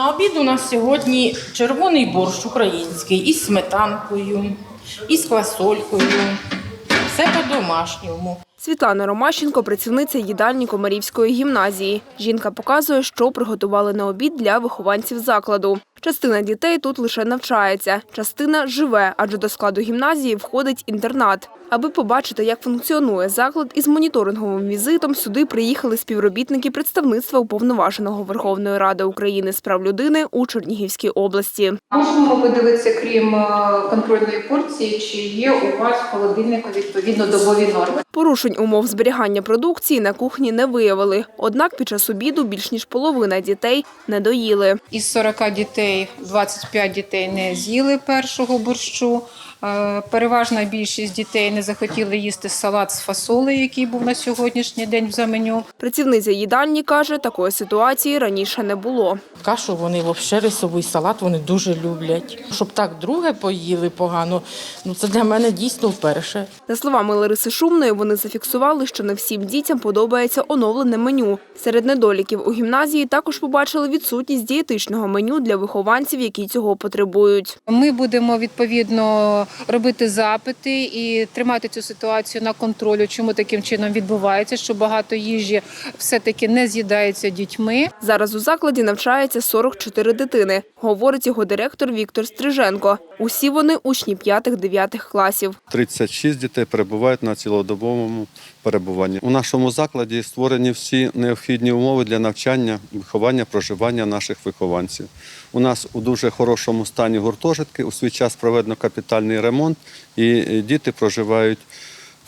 На обід у нас сьогодні червоний борщ український із сметанкою, із квасолькою. Все по-домашньому. Світлана Ромащенко – працівниця їдальні Комарівської гімназії. Жінка показує, що приготували на обід для вихованців закладу. Частина дітей тут лише навчається, частина живе, адже до складу гімназії входить інтернат. Аби побачити, як функціонує заклад із моніторинговим візитом, сюди приїхали співробітники представництва уповноваженого Верховної Ради України з прав людини у Чернігівській області. Можемо подивитися, крім е, контрольної порції, чи є у вас в холодильнику відповідно добові норми. Порушень умов зберігання продукції на кухні не виявили. Однак під час обіду більш ніж половина дітей не доїли. Із 40 дітей 25 дітей не з'їли першого борщу. Е, Переважна більшість дітей не захотіли їсти салат з фасолею, який був на сьогоднішній день в меню. Працівниця їдальні каже, такої ситуації раніше не було. Кашу вони взагалі рисовий салат вони дуже люблять. Щоб так друге поїли погано, ну це для мене дійсно вперше. За словами Лариси Шумної, вони зафіксували, що не всім дітям подобається оновлене меню. Серед недоліків у гімназії також побачили відсутність дієтичного меню для вихованців, які цього потребують. Ми будемо відповідно робити запити і тримати цю ситуацію на контролю, чому таким чином відбувається, що багато їжі все-таки не з'їдається дітьми. Зараз у закладі навчається 44 дитини, говорить його директор Віктор Стриженко. Усі вони учні 5-9 класів. 36 дітей перебувають на цілодобовому перебуванні. У нашому закладі створені всі необхідні умови для навчання, виховання, проживання наших вихованців. У нас у дуже хорошому стані гуртожитки. У свій час проведено капітальний ремонт, і діти проживають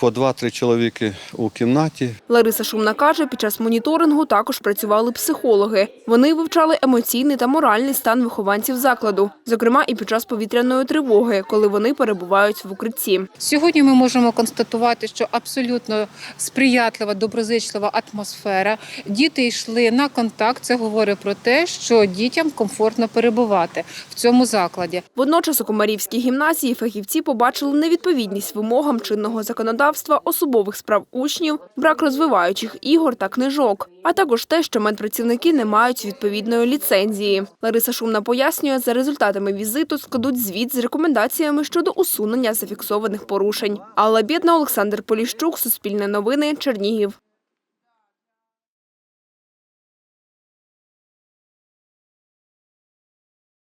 по 2-3 чоловіки у кімнаті. Лариса Шумна каже, під час моніторингу також працювали психологи. Вони вивчали емоційний та моральний стан вихованців закладу, зокрема і під час повітряної тривоги, коли вони перебувають в укритті. Сьогодні ми можемо констатувати, що абсолютно сприятлива, доброзичлива атмосфера. Діти йшли на контакт. Це говорить про те, що дітям комфортно перебувати в цьому закладі. Водночас у Комарівській гімназії фахівці побачили невідповідність вимогам чинного законодавства, особових справ учнів, брак розвиваючих ігор та книжок, а також те, що медпрацівники не мають відповідної ліцензії. Лариса Шумна пояснює, за результатами візиту складуть звіт з рекомендаціями щодо усунення зафіксованих порушень. Алла Бєдна, Олександр Поліщук, Суспільне новини, Чернігів.